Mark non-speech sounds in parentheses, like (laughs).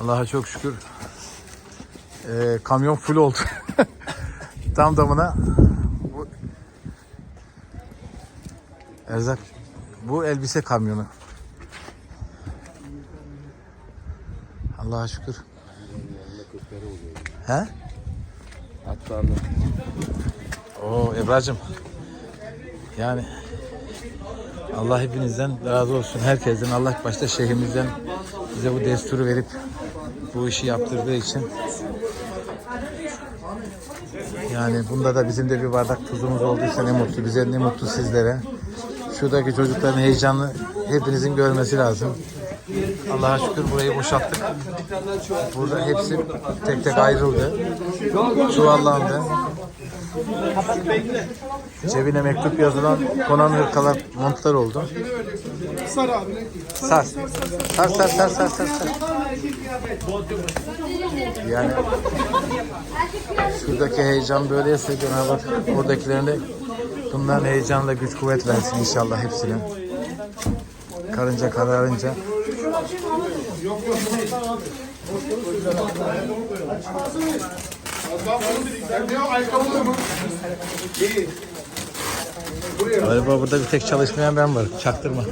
Allah'a çok şükür. Ee, kamyon full oldu. (laughs) Tam damına. Bu erzak. Bu elbise kamyonu. Allah'a şükür. He? Hatta Oo Ebracım. Yani Allah hepinizden razı olsun. Herkesten Allah başta şeyhimizden bize bu desturu verip bu işi yaptırdığı için yani bunda da bizim de bir bardak tuzumuz olduysa ne mutlu bize ne mutlu sizlere. Şuradaki çocukların heyecanı hepinizin görmesi lazım. Allah'a şükür burayı boşalttık. Burada hepsi tek tek ayrıldı. Çuvallandı. Cebine mektup yazılan konan hırkalar montlar oldu. Sar abi. Sar. Sar sar sar sar sar. sar. Yani şuradaki heyecan böyleyse Cenab-ı Hak oradakilerine bunların heyecanla güç kuvvet versin inşallah hepsine. Karınca kararınca. Ayakkabılı mı? Galiba burada bir tek çalışmayan ben varım. Çaktırma.